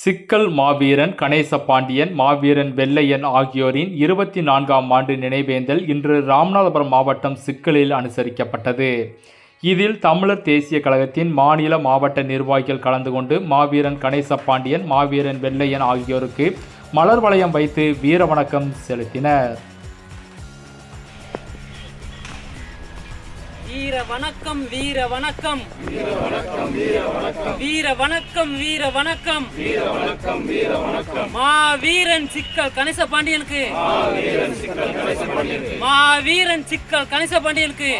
சிக்கல் மாவீரன் கணேச பாண்டியன் மாவீரன் வெள்ளையன் ஆகியோரின் இருபத்தி நான்காம் ஆண்டு நினைவேந்தல் இன்று ராமநாதபுரம் மாவட்டம் சிக்கலில் அனுசரிக்கப்பட்டது. இதில் தமிழர் தேசிய கழகத்தின் மாநில மாவட்ட நிர்வாகிகள் கலந்து கொண்டு மாவீரன் கணேச பாண்டியன் மாவீரன் வெள்ளையன் ஆகியோருக்கு மலர் வளையம் வைத்து வீரவணக்கம் செலுத்தினர். வீர வணக்கம் செலுத்தினர் வீர வணக்கம். வீர வணக்கம் வீர வணக்கம். வீர வணக்கம் மா வீரன் சிக்கல் கணேச பாண்டியனுக்கு. மா வீரன் சிக்கல் கணேச பாண்டியனுக்கு.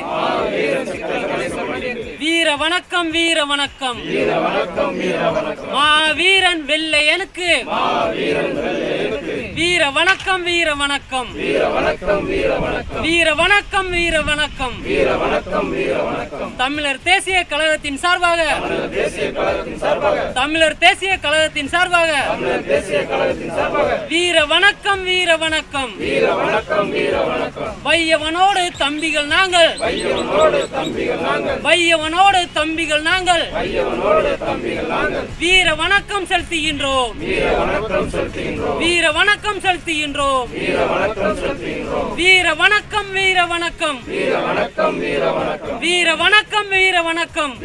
வீர வணக்கம் வீர வணக்கம். மா வீரன் வெள்ளையனுக்கு. வீர வணக்கம் வீர வணக்கம். வீர வணக்கம் வீர வணக்கம். தமிழர் தேசிய கழகத்தின் சார்பாக தமிழர் தேசிய கழகத்தின் சார்பாக வீர வணக்கம் வீர வணக்கம். வையவனோடு தம்பிகள் நாங்கள். வையவனோடு தம்பிகள் நாங்கள். வீர வணக்கம் செலுத்துகின்றோம். வீர வணக்கம் செலுத்துகின்றோம். வீர வணக்கம் வீர வணக்கம். வீர வணக்கம் வீர வணக்கம்.